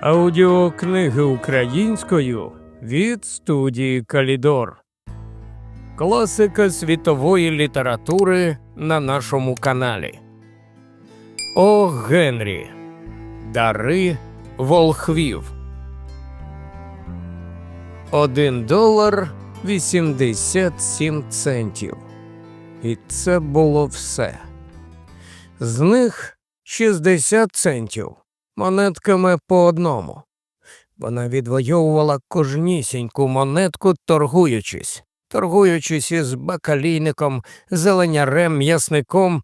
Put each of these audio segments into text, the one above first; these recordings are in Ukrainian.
Аудіокниги українською від студії Калідор. Класика світової літератури на нашому каналі. О Генрі. Дари волхвів. Один долар вісімдесят сім центів. І це було все. З них 60 центів монетками по одному. Вона відвоювала кожнісіньку монетку, торгуючись, торгуючись із бакалійником, зеленярем, м'ясником,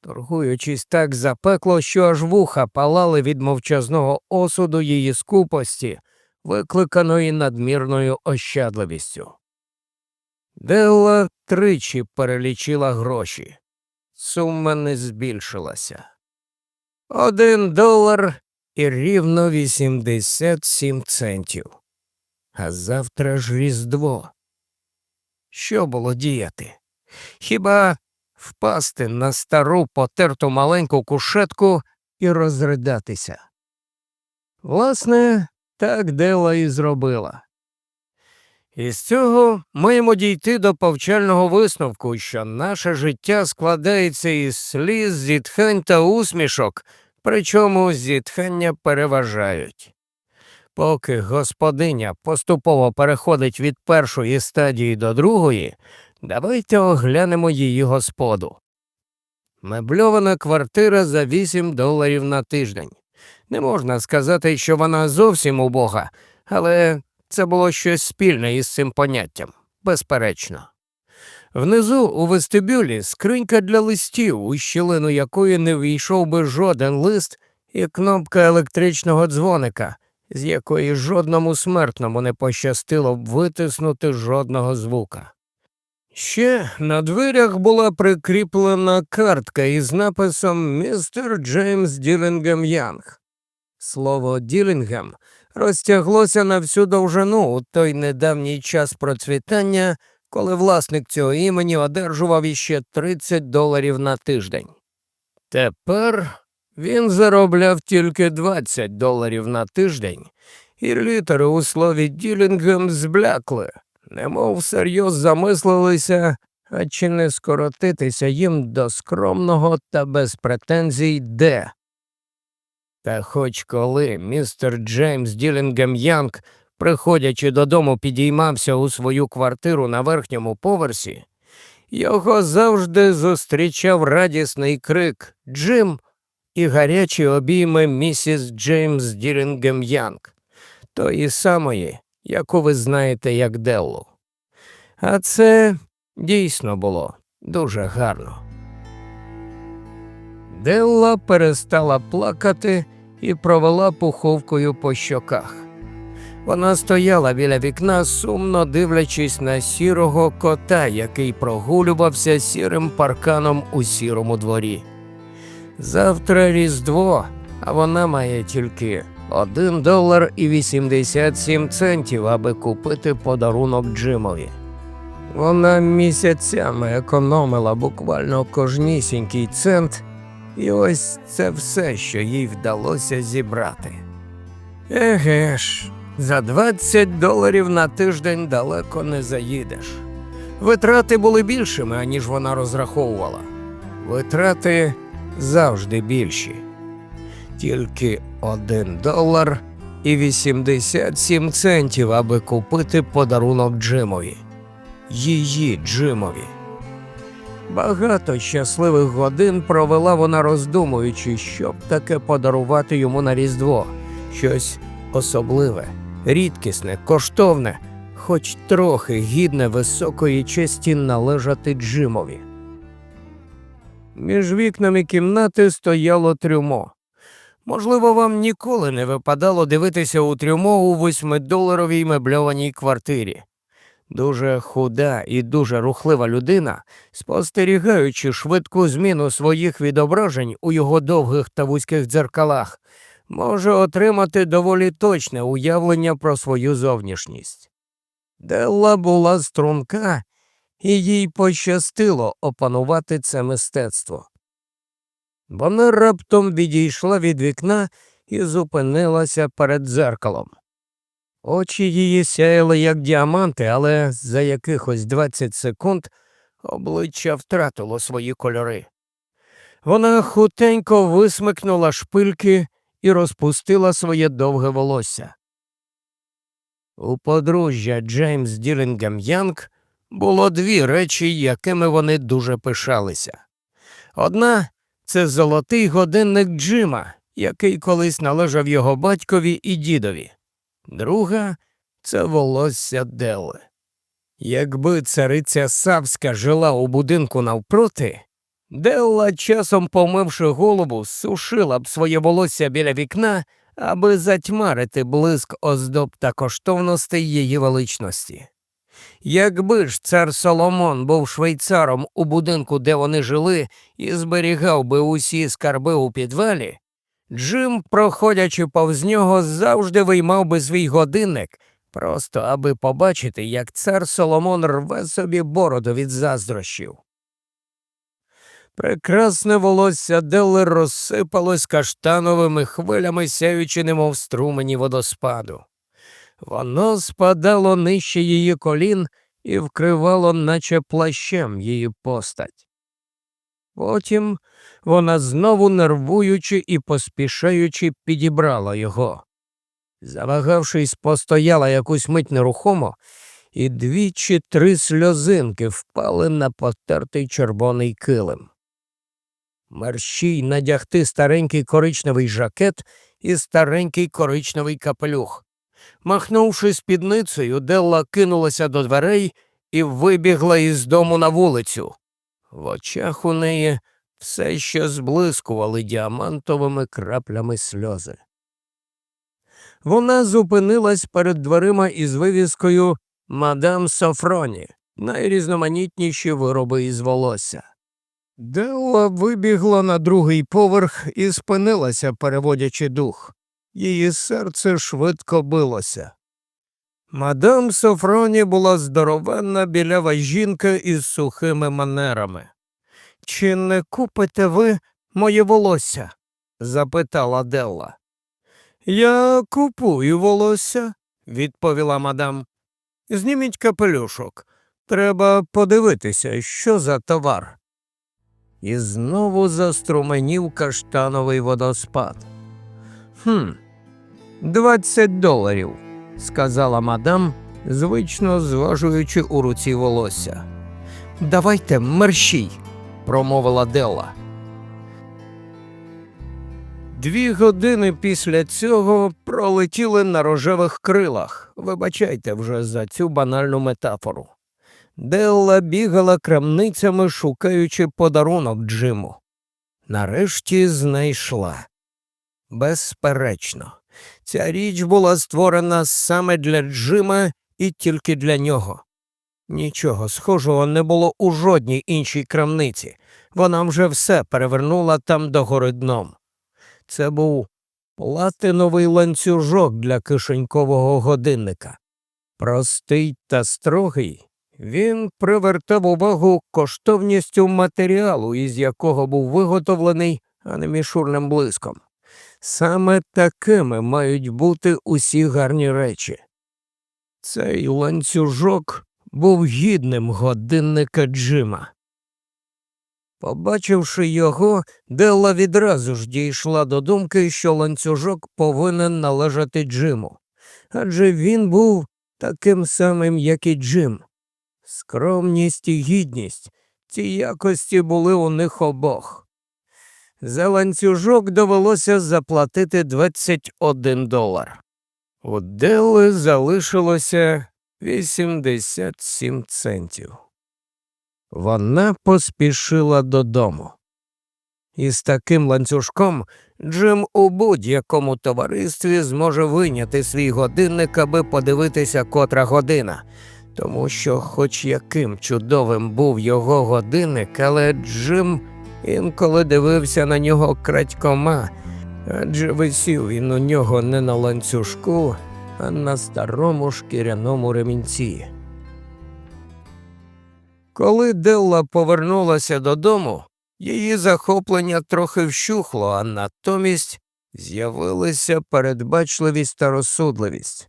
торгуючись так запекло, що аж вуха палали від мовчазного осуду її скупості, викликаної надмірною ощадливістю. Делла тричі перелічила гроші. Сума не збільшилася. Один долар і рівно 87 центів. А завтра ж Різдво. Що було діяти? Хіба впасти на стару потерту маленьку кушетку і розридатися? Власне, так Дела і зробила. Із цього маємо дійти до повчального висновку, що наше життя складається із сліз, зітхань та усмішок, причому зітхання переважають. Поки господиня поступово переходить від першої стадії до другої, давайте оглянемо її господу. Мебльована квартира за 8 доларів на тиждень. Не можна сказати, що вона зовсім убога, але це було щось спільне із цим поняттям, безперечно. Внизу у вестибюлі скринька для листів, у щілину якої не війшов би жоден лист, і кнопка електричного дзвоника, з якої жодному смертному не пощастило б витиснути жодного звука. Ще на дверях була прикріплена картка із написом Містер Джеймс Ділінгем Янг. Слово Ділінгем розтяглося на всю довжину у той недавній час процвітання коли власник цього імені одержував іще 30 доларів на тиждень. Тепер він заробляв тільки 20 доларів на тиждень, і літери у слові Ділінгем зблякли, немов всерйоз замислилися, а чи не скоротитися їм до скромного та без претензій де. Та хоч коли містер Джеймс Ділінгем Янг приходячи додому, підіймався у свою квартиру на верхньому поверсі, його завжди зустрічав радісний крик Джим і гарячі обійми місіс Джеймс Дірінгем Янг, тої самої, яку ви знаєте як Деллу. А це дійсно було дуже гарно. Делла перестала плакати і провела пуховкою по щоках. Вона стояла біля вікна, сумно дивлячись на сірого кота, який прогулювався сірим парканом у сірому дворі. Завтра Різдво, а вона має тільки один долар і 87 центів, аби купити подарунок Джимові. Вона місяцями економила буквально кожнісінький цент, і ось це все, що їй вдалося зібрати. Еге ж. За 20 доларів на тиждень далеко не заїдеш. Витрати були більшими, аніж вона розраховувала. Витрати завжди більші. Тільки один долар і 87 центів, аби купити подарунок Джимові. Її Джимові. Багато щасливих годин провела вона роздумуючи, щоб таке подарувати йому на Різдво, щось особливе рідкісне, коштовне, хоч трохи гідне високої честі належати Джимові. Між вікнами кімнати стояло трюмо. Можливо, вам ніколи не випадало дивитися у трюмо у восьмидоларовій мебльованій квартирі. Дуже худа і дуже рухлива людина, спостерігаючи швидку зміну своїх відображень у його довгих та вузьких дзеркалах, може отримати доволі точне уявлення про свою зовнішність. Делла була струнка, і їй пощастило опанувати це мистецтво. Вона раптом відійшла від вікна і зупинилася перед дзеркалом. Очі її сяяли як діаманти, але за якихось 20 секунд обличчя втратило свої кольори. Вона хутенько висмикнула шпильки і розпустила своє довге волосся. У подружжя Джеймс Ділінгем Янг було дві речі, якими вони дуже пишалися. Одна це золотий годинник Джима, який колись належав його батькові і дідові. Друга це волосся Делли. Якби цариця Савська жила у будинку навпроти, Делла, часом помивши голову, сушила б своє волосся біля вікна, аби затьмарити блиск оздоб та коштовностей її величності. Якби ж цар Соломон був швейцаром у будинку, де вони жили, і зберігав би усі скарби у підвалі, Джим, проходячи повз нього, завжди виймав би свій годинник, просто аби побачити, як цар Соломон рве собі бороду від заздрощів. Прекрасне волосся Делли розсипалось каштановими хвилями, сяючи немов струмені водоспаду. Воно спадало нижче її колін і вкривало, наче плащем, її постать. Потім вона знову нервуючи і поспішаючи підібрала його. Завагавшись, постояла якусь мить нерухомо, і дві чи три сльозинки впали на потертий червоний килим. Мерщій надягти старенький коричневий жакет і старенький коричневий капелюх. Махнувши спідницею, Делла кинулася до дверей і вибігла із дому на вулицю. В очах у неї все ще зблискували діамантовими краплями сльози. Вона зупинилась перед дверима із вивіскою Мадам Софроні, найрізноманітніші вироби із волосся. Делла вибігла на другий поверх і спинилася, переводячи дух. Її серце швидко билося. Мадам Софроні була здоровенна білява жінка із сухими манерами. Чи не купите ви моє волосся? запитала Делла. Я купую волосся, відповіла мадам. Зніміть капелюшок. Треба подивитися, що за товар. І знову заструменів каштановий водоспад. Хм, двадцять доларів, сказала мадам, звично зважуючи у руці волосся. Давайте мерщій, промовила Делла. Дві години після цього пролетіли на рожевих крилах. Вибачайте вже за цю банальну метафору. Делла бігала крамницями, шукаючи подарунок Джиму. Нарешті знайшла. Безперечно, ця річ була створена саме для Джима і тільки для нього. Нічого схожого не було у жодній іншій крамниці. Вона вже все перевернула там догори дном. Це був платиновий ланцюжок для кишенькового годинника. Простий та строгий, він привертав увагу коштовністю матеріалу, із якого був виготовлений, а не мішурним блиском. Саме такими мають бути усі гарні речі. Цей ланцюжок був гідним годинника Джима. Побачивши його, Делла відразу ж дійшла до думки, що ланцюжок повинен належати Джиму, адже він був таким самим, як і Джим. Скромність і гідність ці якості були у них обох. За ланцюжок довелося заплатити 21 долар. У Делли залишилося 87 центів. Вона поспішила додому. Із таким ланцюжком Джим у будь-якому товаристві зможе вийняти свій годинник, аби подивитися котра година, тому що, хоч яким чудовим був його годинник, але Джим інколи дивився на нього крадькома, адже висів він у нього не на ланцюжку, а на старому шкіряному ремінці. Коли Делла повернулася додому, її захоплення трохи вщухло, а натомість з'явилися передбачливість та розсудливість.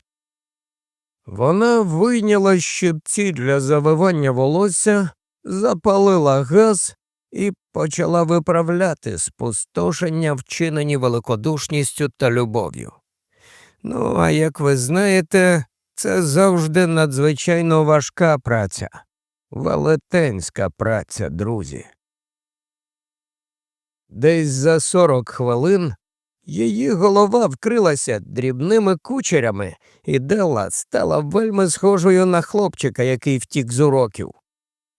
Вона вийняла щипці для завивання волосся, запалила газ і почала виправляти спустошення, вчинені великодушністю та любов'ю. Ну, а як ви знаєте, це завжди надзвичайно важка праця, велетенська праця, друзі. Десь за сорок хвилин її голова вкрилася дрібними кучерями, і Делла стала вельми схожою на хлопчика, який втік з уроків.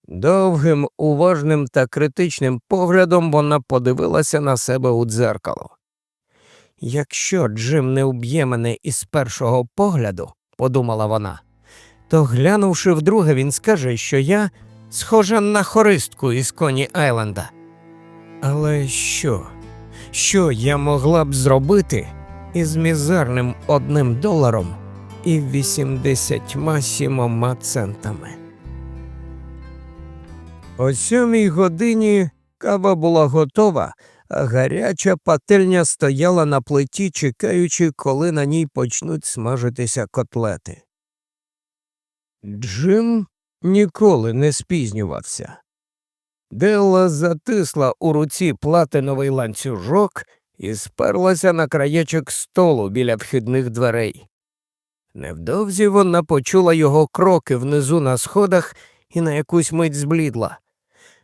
Довгим, уважним та критичним поглядом вона подивилася на себе у дзеркало. Якщо Джим не вб'є мене із першого погляду, подумала вона, то глянувши вдруге, він скаже, що я схожа на хористку із Коні Айленда. Але що? Що я могла б зробити із мізерним одним доларом і 87 центами? О сьомій годині кава була готова, а гаряча пательня стояла на плиті, чекаючи, коли на ній почнуть смажитися котлети. Джим ніколи не спізнювався. Делла затисла у руці платиновий ланцюжок і сперлася на краєчок столу біля вхідних дверей. Невдовзі вона почула його кроки внизу на сходах і на якусь мить зблідла.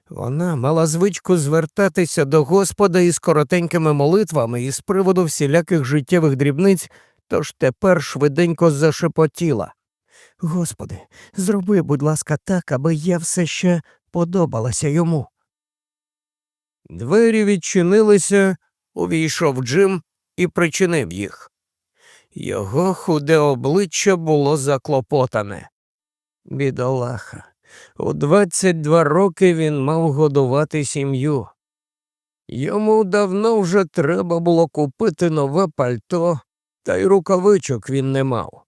Вона мала звичку звертатися до Господа із коротенькими молитвами із приводу всіляких життєвих дрібниць, тож тепер швиденько зашепотіла. Господи, зроби, будь ласка, так, аби я все ще подобалася йому. Двері відчинилися, увійшов Джим і причинив їх. Його худе обличчя було заклопотане. Бідолаха. У 22 роки він мав годувати сім'ю. Йому давно вже треба було купити нове пальто, та й рукавичок він не мав.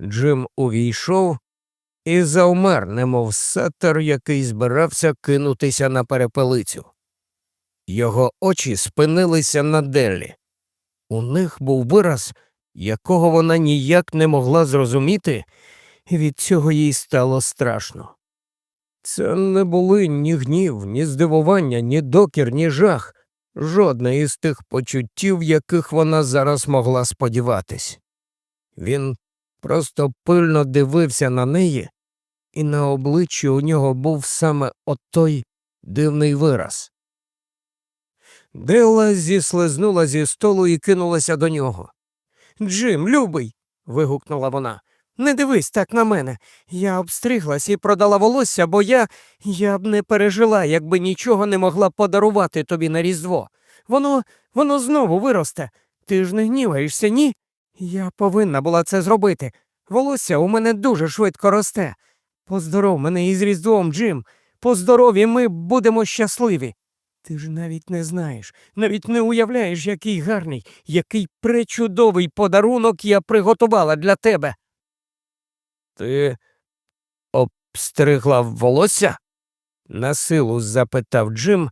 Джим увійшов і завмер, немов сетер, який збирався кинутися на перепелицю. Його очі спинилися на Деллі. У них був вираз, якого вона ніяк не могла зрозуміти, і від цього їй стало страшно. Це не були ні гнів, ні здивування, ні докір, ні жах, жодне із тих почуттів, яких вона зараз могла сподіватись. Він просто пильно дивився на неї, і на обличчі у нього був саме отой дивний вираз. Делла зіслизнула зі столу і кинулася до нього. Джим, любий. вигукнула вона. Не дивись так на мене. Я обстриглась і продала волосся, бо я я б не пережила, якби нічого не могла подарувати тобі на Різдво. Воно воно знову виросте. Ти ж не гніваєшся, ні? Я повинна була це зробити. Волосся у мене дуже швидко росте. Поздоров мене із Різдвом, Джим. Поздоров, і ми будемо щасливі. Ти ж навіть не знаєш, навіть не уявляєш, який гарний, який пречудовий подарунок я приготувала для тебе. Ти обстригла волосся? насилу запитав Джим,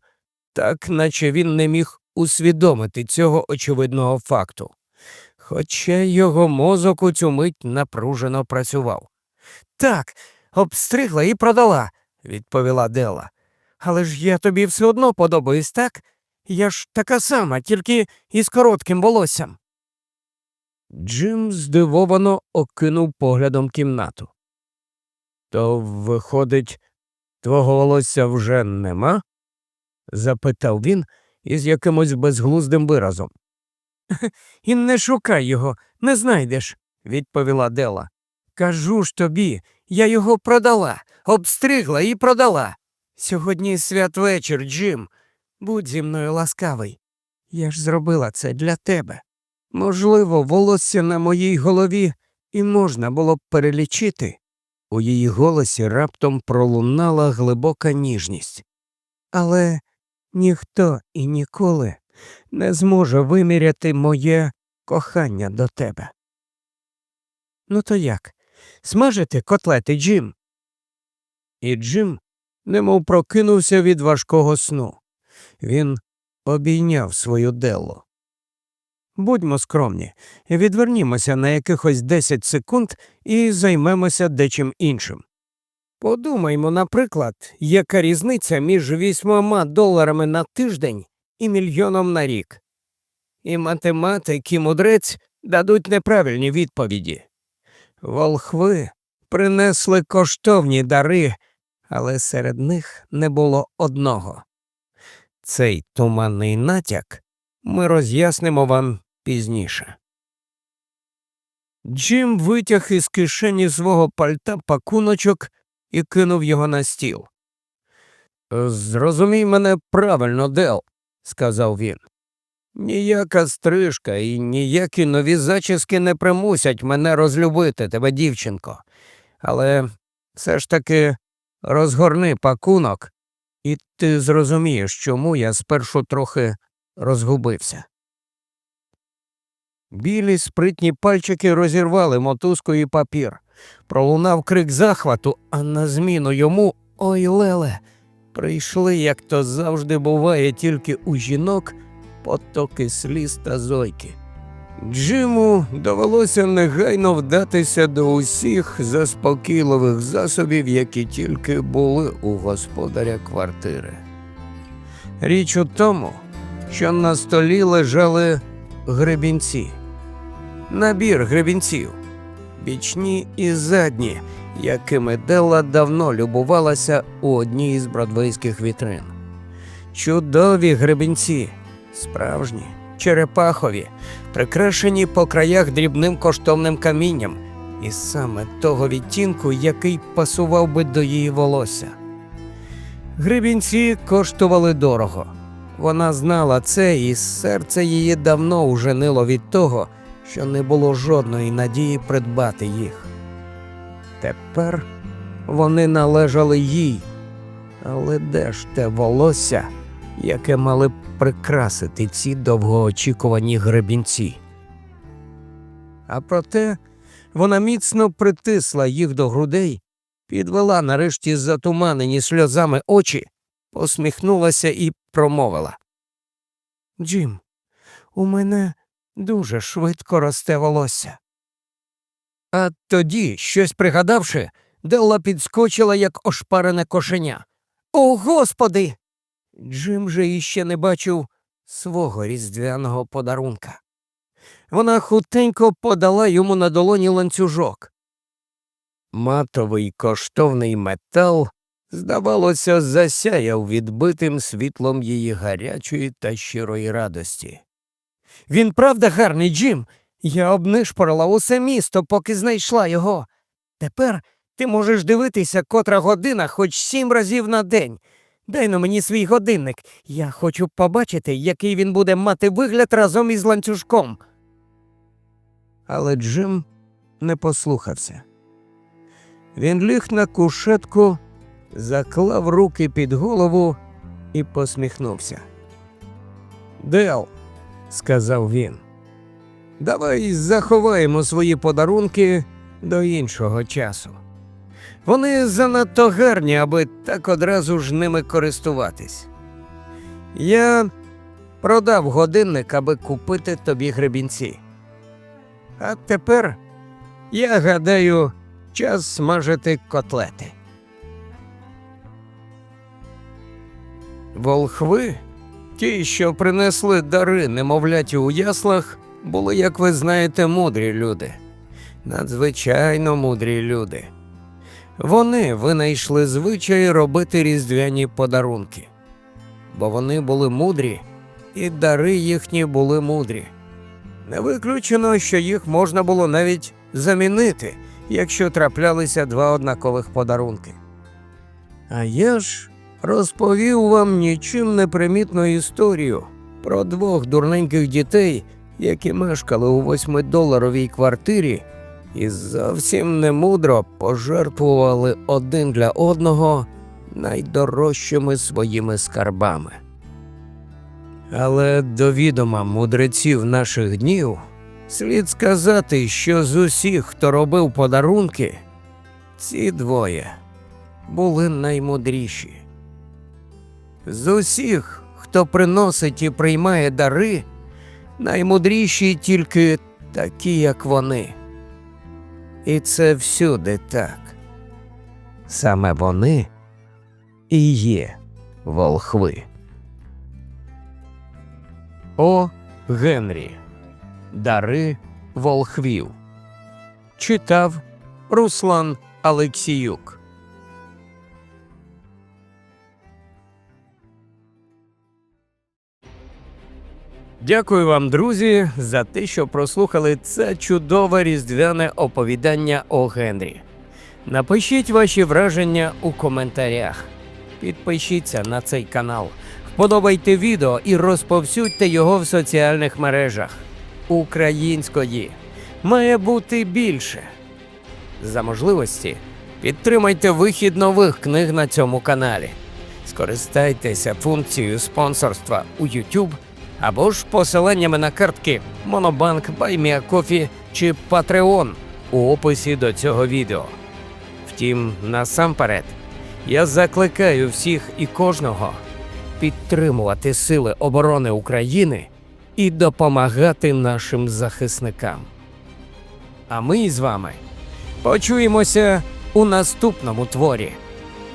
так наче він не міг усвідомити цього очевидного факту. Хоча його мозок у цю мить напружено працював. Так, обстригла і продала, відповіла Дела. Але ж я тобі все одно подобаюсь, так? Я ж така сама, тільки із коротким волоссям. Джим здивовано окинув поглядом кімнату. То, виходить, твого волосся вже нема? запитав він із якимось безглуздим виразом. І не шукай його, не знайдеш, відповіла Дела. Кажу ж тобі, я його продала, обстригла і продала. Сьогодні святвечір, Джим. Будь зі мною ласкавий. Я ж зробила це для тебе. Можливо, волосся на моїй голові і можна було б перелічити. У її голосі раптом пролунала глибока ніжність. Але ніхто і ніколи не зможе виміряти моє кохання до тебе. Ну, то як? Смажити котлети, Джим? І Джим немов прокинувся від важкого сну. Він обійняв свою дело. Будьмо скромні, відвернімося на якихось 10 секунд і займемося дечим іншим. Подумаймо, наприклад, яка різниця між вісьмома доларами на тиждень і мільйоном на рік. І математик, і мудрець дадуть неправильні відповіді. Волхви принесли коштовні дари, але серед них не було одного. Цей туманний натяк ми роз'яснимо вам пізніше. Джим витяг із кишені свого пальта пакуночок і кинув його на стіл. Зрозумій мене правильно, Дел, сказав він. Ніяка стрижка і ніякі нові зачіски не примусять мене розлюбити тебе, дівчинко. Але все ж таки розгорни пакунок, і ти зрозумієш, чому я спершу трохи розгубився. Білі спритні пальчики розірвали мотузку і папір. Пролунав крик захвату, а на зміну йому ой леле. Прийшли, як то завжди буває, тільки у жінок потоки сліз та зойки. Джиму довелося негайно вдатися до усіх заспокійливих засобів, які тільки були у господаря квартири. Річ у тому, що на столі лежали гребінці, набір гребінців, бічні і задні, якими Делла давно любувалася у одній із бродвейських вітрин. Чудові гребінці, справжні, черепахові, прикрашені по краях дрібним коштовним камінням, і саме того відтінку, який пасував би до її волосся. Гребінці коштували дорого. Вона знала це, і серце її давно уже нило від того, що не було жодної надії придбати їх. Тепер вони належали їй, але де ж те волосся, яке мали б прикрасити ці довгоочікувані гребінці? А проте вона міцно притисла їх до грудей, підвела нарешті затуманені сльозами очі, посміхнулася і промовила. Джим, у мене дуже швидко росте волосся. А тоді, щось пригадавши, Делла підскочила, як ошпарене кошеня. О, господи! Джим же іще не бачив свого різдвяного подарунка. Вона хутенько подала йому на долоні ланцюжок. Матовий коштовний метал, здавалося, засяяв відбитим світлом її гарячої та щирої радості. Він правда гарний, Джим. Я обнишпорила усе місто, поки знайшла його. Тепер ти можеш дивитися котра година хоч сім разів на день. Дай на мені свій годинник. Я хочу побачити, який він буде мати вигляд разом із ланцюжком. Але Джим не послухався. Він ліг на кушетку, заклав руки під голову і посміхнувся. Дел, сказав він, давай заховаємо свої подарунки до іншого часу. Вони занадто гарні, аби так одразу ж ними користуватись. Я продав годинник, аби купити тобі гребінці. А тепер, я гадаю, час смажити котлети. Волхви, ті, що принесли дари немовляті у яслах, були, як ви знаєте, мудрі люди. Надзвичайно мудрі люди. Вони винайшли звичай робити різдвяні подарунки, бо вони були мудрі, і дари їхні були мудрі. Не виключено, що їх можна було навіть замінити, якщо траплялися два однакових подарунки. А я ж розповів вам нічим не примітну історію про двох дурненьких дітей, які мешкали у восьмидоларовій квартирі і зовсім немудро пожертвували один для одного найдорожчими своїми скарбами. Але до відома мудреців наших днів слід сказати, що з усіх, хто робив подарунки, ці двоє були наймудріші. З усіх, хто приносить і приймає дари, Наймудріші тільки такі, як вони. І це всюди так. Саме вони і є волхви. О. Генрі. Дари волхвів. Читав Руслан Алексіюк. Дякую вам, друзі, за те, що прослухали це чудове різдвяне оповідання о Генрі. Напишіть ваші враження у коментарях. Підпишіться на цей канал, вподобайте відео і розповсюдьте його в соціальних мережах. Української має бути більше. За можливості підтримайте вихід нових книг на цьому каналі. Скористайтеся функцією спонсорства у YouTube або ж посиланнями на картки Monobank, BuyMeACoffee чи Patreon у описі до цього відео. Втім, насамперед, я закликаю всіх і кожного підтримувати Сили оборони України і допомагати нашим захисникам. А ми з вами почуємося у наступному творі.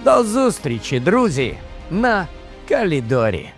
До зустрічі, друзі, на Калідорі.